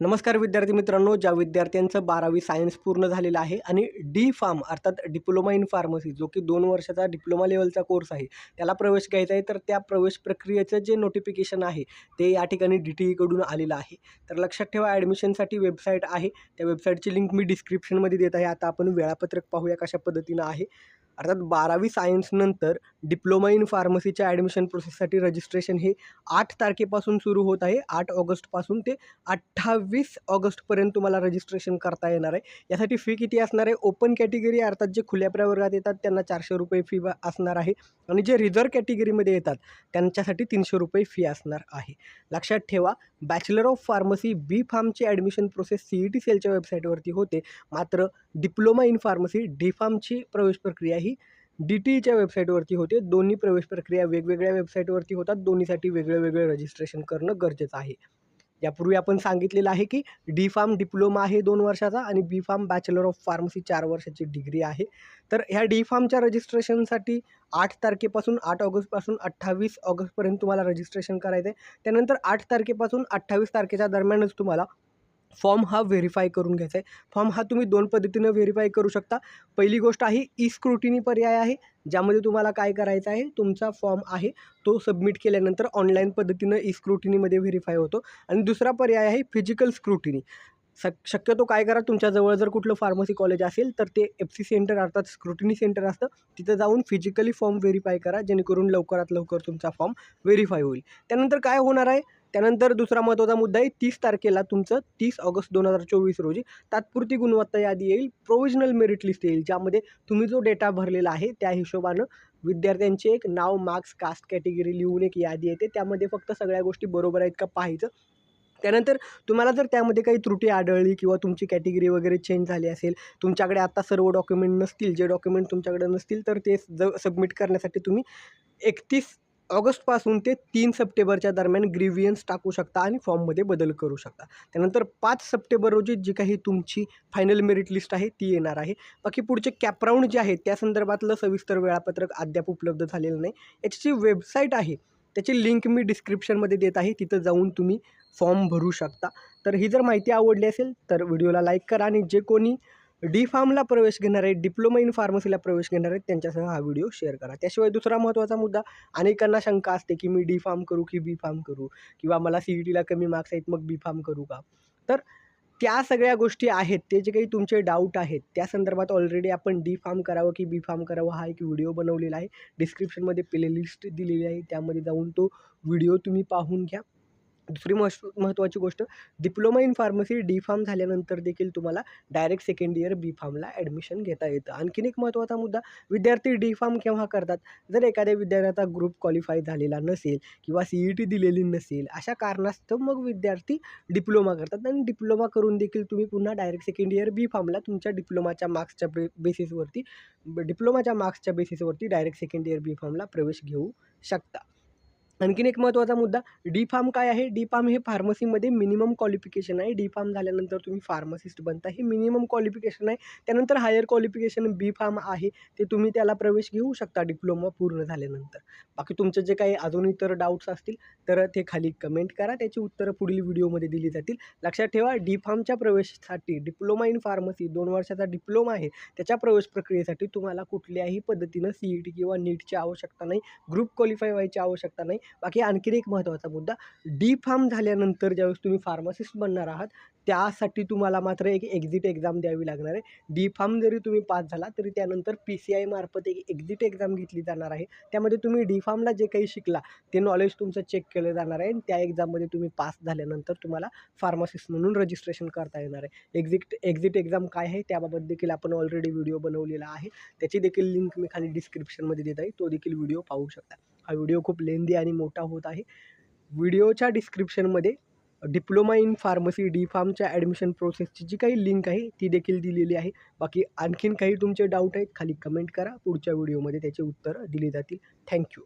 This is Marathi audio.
नमस्कार विद्यार्थी मित्रांनो ज्या विद्यार्थ्यांचं बारावी सायन्स पूर्ण झालेलं आहे आणि डी फार्म अर्थात डिप्लोमा इन फार्मसी जो की दोन वर्षाचा डिप्लोमा लेवलचा कोर्स आहे त्याला प्रवेश घ्यायचा आहे तर त्या प्रवेश प्रक्रियेचं जे नोटिफिकेशन आहे ते या ठिकाणी डी टी ईकडून आलेलं आहे. तर लक्षात ठेवा ॲडमिशनसाठी वेबसाईट आहे. त्या वेबसाईटची लिंक मी डिस्क्रिप्शनमध्ये देत आहे. आता आपण वेळापत्रक पाहूया कशा पद्धतीनं आहे. अर्थात बारावी सायन्सनंतर डिप्लोमा इन फार्मसीच्या ॲडमिशन प्रोसेससाठी रजिस्ट्रेशन हे आठ तारखेपासून सुरू होत आहे. आठ ऑगस्टपासून ते अठ्ठावीस ऑगस्टपर्यंत तुम्हाला रजिस्ट्रेशन करता येणार आहे. यासाठी फी किती असणार आहे? ओपन कॅटेगरी अर्थात जे खुल्या प्रवर्गात येतात त्यांना चारशे रुपये फी असणार आहे. आणि जे रिझर्व कॅटेगरीमध्ये येतात त्यांच्यासाठी तीनशे रुपये फी असणार आहे. लक्षात ठेवा बॅचलर ऑफ फार्मसी बी फार्मची admission process C E T सेलच्या वेबसाईटवरती होते. मात्र डिप्लोमा इन फार्मसी डी फार्मची प्रवेश प्रक्रिया ही डी टी ईच्या वेबसाईटवरती होते. दोन्ही प्रवेश प्रक्रिया वेगवेगळ्या वेबसाईटवरती होतात. दोन्हीसाठी वेगळं वेगळं रजिस्ट्रेशन करणं गरजेचं आहे. यापूर्वी आपण सांगितलेलं आहे की डी फार्म डिप्लोमा आहे दोन वर्षाचा आणि B pharm bachelor of pharmacy चार वर्षाची डिग्री आहे. तर ह्या डी फार्मच्या रजिस्ट्रेशनसाठी आठ तारखेपासून आठ ऑगस्टपासून अठ्ठावीस ऑगस्टपर्यंत तुम्हाला रजिस्ट्रेशन करायचं आहे त्यानंतर आठ तारखेपासून अठ्ठावीस तारखेच्या दरम्यानच तुम्हाला फॉर्म हा व्हेरीफाय करून घ्यायचा आहे फॉर्म हा तुम्ही दोन पद्धतीनं व्हेरीफाय करू शकता. पहिली गोष्ट आहे ई स्क्रुटिनी पर्याय आहे. ज्यामध्ये तुम्हाला काय करायचं आहे तुमचा फॉर्म आहे तो सबमिट केल्यानंतर ऑनलाईन पद्धतीनं ई स्क्रुटिनीमध्ये व्हेरीफाय होतो. आणि दुसरा पर्याय आहे फिजिकल स्क्रुटिनी शक शक्यतो काय करा तुमच्याजवळ जर कुठलं फार्मसी कॉलेज असेल तर ते एफ सी सेंटर अर्थात स्क्रुटिनी सेंटर असतं. तिथं जाऊन फिजिकली फॉर्म व्हेरीफाय करा जेणेकरून लवकरात लवकर तुमचा फॉर्म व्हेरीफाय होईल. त्यानंतर काय होणार आहे? त्यानंतर दुसरा महत्त्वाचा मुद्दा आहे तीस तारखेला तुमचं तीस ऑगस्ट दोन हजार चोवीस रोजी तात्पुरती गुणवत्ता यादी येईल प्रोविजनल मेरिट लिस्ट येईल ज्यामध्ये तुम्ही जो डेटा भरलेला आहे त्या हिशोबानं विद्यार्थ्यांचे एक नाव मार्क्स कास्ट कॅटेगरी लिहून एक यादी येते. त्यामध्ये फक्त सगळ्या गोष्टी बरोबर आहेत का पाहायचं त्यानंतर तुम्हाला जर त्यामध्ये काही त्रुटी आढळली किंवा तुमची कॅटेगरी वगैरे चेंज झाली असेल तुमच्याकडे आता सर्व डॉक्युमेंट नसतील जे डॉक्युमेंट तुमच्याकडे नसतील तर ते ज सबमिट करण्यासाठी तुम्ही एकतीस ऑगस्टपासून ते तीन सप्टेंबरच्या दरम्यान ग्रीवियन्स टाकू शकता आणि फॉर्ममध्ये बदल करू शकता. त्यानंतर पाच सप्टेंबर रोजी जी काही तुमची फायनल मेरिट लिस्ट आहे ती येणार आहे. बाकी पुढचे कॅपराऊंड जे आहेत त्या संदर्भातलं सविस्तर वेळापत्रक अद्याप उपलब्ध झालेलं नाही. याची वेबसाईट आहे त्याची लिंक मी डिस्क्रिप्शनमध्ये देत आहे. तिथं जाऊन तुम्ही फॉर्म भरू शकता. तर ही जर माहिती आवडली असेल तर व्हिडिओला लाईक करा आणि जे कोणी डी फार्मला प्रवेश घेणार आहेत डिप्लोमा इन फार्मसीला प्रवेश घेणार आहेत त्यांच्यासह हा व्हिडिओ शेअर करा. त्याशिवाय दुसरा महत्त्वाचा मुद्दा अनेकांना शंका असते की मी डी फार्म करू की बी फार्म करू? किंवा मला सी ई टीला कमी मार्क्स आहेत मग बी फार्म करू का? तर त्या सगळ्या गोष्टी आहेत ते जे काही तुमचे डाऊट आहेत त्या संदर्भात ऑलरेडी आपण डी फार्म करावं की बी फार्म करावं हा एक व्हिडिओ बनवलेला आहे. डिस्क्रिप्शनमध्ये प्लेलिस्ट दिलेली आहे. त्यामध्ये जाऊन तो व्हिडिओ तुम्ही पाहून घ्या. दुसरी मश महत्त्वाची गोष्ट diploma in pharmacy D pharm झाल्यानंतर देखील तुम्हाला डायरेक्ट सेकंड इयर बी फार्मला ॲडमिशन घेता येतं. आणखीन एक महत्त्वाचा मुद्दा विद्यार्थी डी फार्म केव्हा करतात? जर एखाद्या विद्यार्थ्याचा ग्रुप क्वालिफाय झालेला नसेल किंवा सी ई टी दिलेली नसेल अशा कारणास्तव मग विद्यार्थी डिप्लोमा करतात आणि डिप्लोमा करून देखील तुम्ही पुन्हा डायरेक्ट सेकंड इयर बी फार्मला तुमच्या डिप्लोमाच्या मार्क्सच्या बे बेसिसवरती डिप्लोमाच्या मार्क्सच्या बेसिसवरती डायरेक्ट सेकंड इयर बी फार्मला प्रवेश घेऊ शकता. आणखीन एक महत्त्वाचा मुद्दा डी फार्म काय आहे? डी फार्म हे फार्मसीमध्ये मिनिमम क्वालिफिकेशन आहे. डी फार्म झाल्यानंतर तुम्ही फार्मसिस्ट बनता. हे मिनिमम क्वालिफिकेशन आहे. त्यानंतर हायर क्वालिफिकेशन बी फार्म आहे. ते तुम्ही त्याला प्रवेश घेऊ शकता डिप्लोमा पूर्ण झाल्यानंतर. बाकी तुमचे जे काही अजून इतर डाऊट्स असतील तर ते खाली कमेंट करा. त्याची उत्तरं पुढील व्हिडिओमध्ये दिली जातील. लक्षात ठेवा डी फार्मच्या प्रवेशासाठी डिप्लोमा इन फार्मसी दोन वर्षाचा डिप्लोमा आहे. त्याच्या प्रवेश प्रक्रियेसाठी तुम्हाला कुठल्याही पद्धतीनं सी ई टी किंवा नीटची आवश्यकता नाही. ग्रुप क्वालिफाय व्हायची आवश्यकता नाही. बाकी आणखीन एक महत्त्वाचा मुद्दा डी फार्म झाल्यानंतर ज्यावेळेस तुम्ही फार्मासिस्ट बनणार आहात त्यासाठी तुम्हाला मात्र एक एक्झिट एक्झाम द्यावी लागणार आहे. डी फार्म जरी तुम्ही पास झाला तरी त्यानंतर पी सी आयमार्फत एक एक्झिट एक्झाम घेतली जाणार आहे. त्यामध्ये तुम्ही डी फार्मला जे काही शिकला ते नॉलेज तुमचं चेक केलं जाणार आहे. आणि त्या एक्झाममध्ये तुम्ही पास झाल्यानंतर तुम्हाला फार्मासिस्ट म्हणून रजिस्ट्रेशन करता येणार आहे. एक्झिट एक्झिट एक्झाम काय आहे त्याबाबत देखील आपण ऑलरेडी व्हिडिओ बनवलेला आहे. त्याची देखील लिंक मी खाली डिस्क्रिप्शनमध्ये देत आहे. तो देखील व्हिडिओ पाहू शकता. हा व्हिडिओ खूप लेंदी आणि मोठा होत आहे. व्हिडिओच्या डिस्क्रिप्शनमध्ये डिप्लोमा इन फार्मसी डी फार्मच्या ॲडमिशन प्रोसेसची जी काही लिंक आहे ती देखील दिलेली आहे. बाकी आणखीन काही तुमचे डाऊट आहेत खाली कमेंट करा. पुढच्या व्हिडिओमध्ये त्याचे उत्तर दिले जातील. थँक्यू